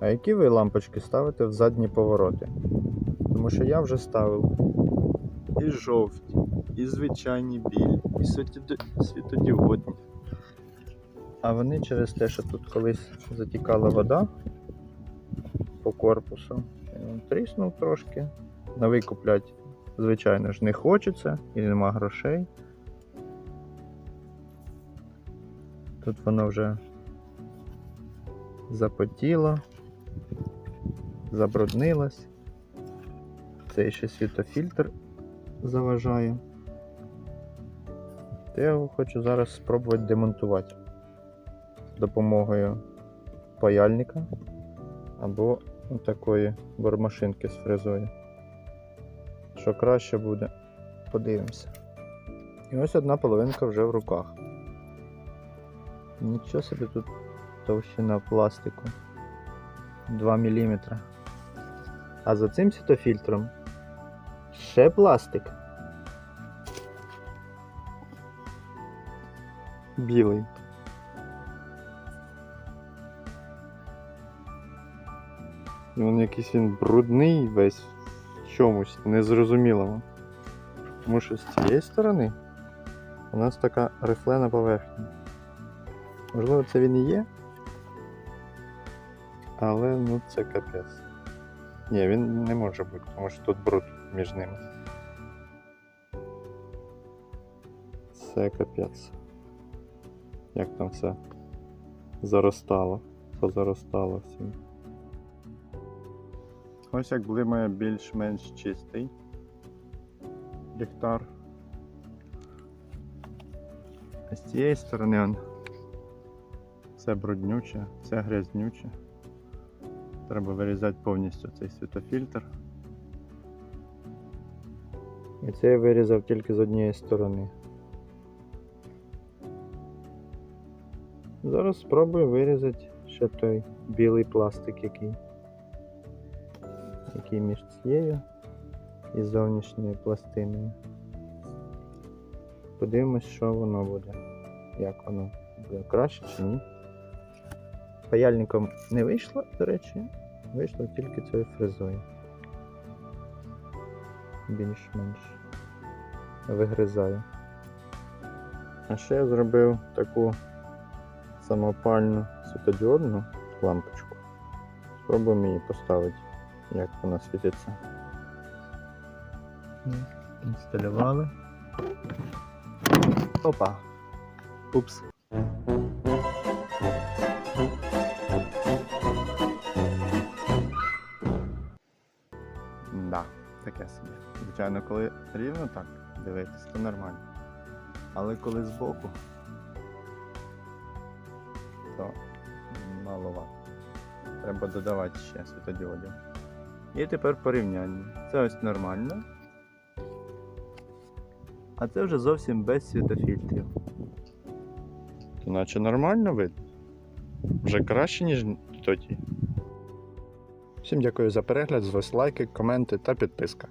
А які ви лампочки ставите в задні повороти? Тому що я вже ставив і жовті, і звичайні білі, і світоді- світодіодні. А вони через те, що тут колись затікала вода по корпусу, він тріснув трошки. Новий купляти, звичайно ж, не хочеться і нема грошей. Тут воно вже запотіло, забруднилось. Цей ще світофільтр заважає. Я його хочу зараз спробувати демонтувати з допомогою паяльника або такої бормашинки з фрезою. Що краще буде, подивимося. І ось одна половинка вже в руках. Нічого собі тут товщина пластику 2 мм. А за цим світофільтром ще пластик. Білий. І він якийсь він брудний весь в чомусь незрозумілому. Тому що з цієї сторони у нас така рифлена поверхня. Можливо, це він і є. Але ну це капець. Ні, він не може бути, тому що тут бруд між ними. Це капець. Як там все заростало, позаростало всім. Ось як блимає більш-менш чистий ліхтар. А з цієї сторони он все бруднюче, все грязнюче. Треба вирізати повністю цей світофільтр. І це я вирізав тільки з однієї сторони. Зараз спробую вирізати ще той білий пластик, який, який між цією і зовнішньою пластиною. Подивимось, що воно буде. Як воно буде краще чи ні. Паяльником не вийшло, до речі, вийшло тільки цією фрезою. Більш-менш вигризаю. А ще я зробив таку самопальну світодіодну лампочку. Спробуємо її поставити, як вона світиться. Інсталювали. Опа. Упс. Таке собі. Звичайно, коли рівно так дивитись, то нормально. Але коли збоку, то маловато. Треба додавати ще світодіодів. І тепер порівняння. Це ось нормально. А це вже зовсім без світофільтрів. То наче нормально видно. Вже краще, ніж тоді. Всім дякую за перегляд, з лайки, коменти та підписка.